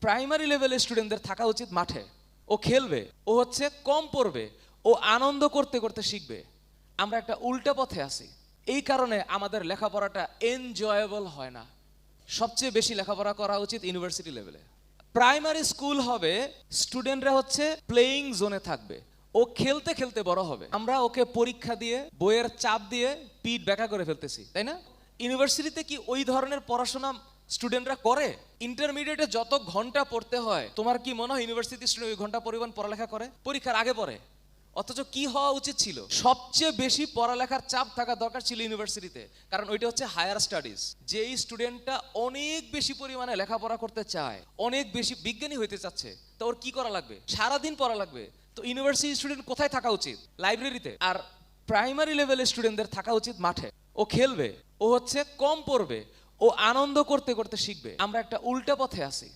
Primary লেভেলের স্টুডেন্টদের থাকা উচিত মাঠে। ও খেলবে, ও হচ্ছে কম পড়বে, ও আনন্দ করতে করতে শিখবে। আমরা একটা উল্টা পথে আছি। এই কারণে আমাদের লেখাপড়াটা এনজয়েবল হয় না। সবচেয়ে বেশি লেখাপড়া করা উচিত ইউনিভার্সিটি লেভেলে প্রাইমারি স্কুল হবে স্টুডেন্টরা হচ্ছে প্লেয়িং জোনে থাকবে। ও খেলতে খেলতে বড় হবে। আমরা ওকে পরীক্ষা দিয়ে, বইয়ের চাপ দিয়ে, পিঠ ব্যাকা করে ফেলতেছি, তাই না? ইউনিভার্সিটিতে কি ওই ধরনের পড়াশোনা স্টুডেন্টরা করে? ইন্টারমিডিয়েটে যত ঘণ্টা পড়তে হয়, তোমার কি মনে হয় ইউনিভার্সিটি স্টুডেন্ট ওই ঘণ্টা পরিমাণ পড়ালেখা করে? পরীক্ষার আগে পড়ে। অথচ কি হওয়া উচিত ছিল? সবচেয়ে বেশি পড়ালেখার চাপ থাকা দরকার ছিল ইউনিভার্সিটিতে কারণ ওইটা হচ্ছে হায়ার স্টাডিজ যেই স্টুডেন্টটা অনেক বেশি পরিমাণে লেখাপড়া করতে চায়, অনেক বেশি বিজ্ঞানী হইতে চাচ্ছে, তো ওর কি করা লাগবে? সারাদিন পড়া লাগবে। তো ইউনিভার্সিটি স্টুডেন্ট কোথায় থাকা উচিত? লাইব্রেরিতে আর প্রাইমারি লেভেলের স্টুডেন্টদের থাকা উচিত মাঠে। ও খেলবে। ও হচ্ছে কম পড়বে ও আনন্দ করতে করতে শিখবে। আমরা একটা উল্টা পথে আছি।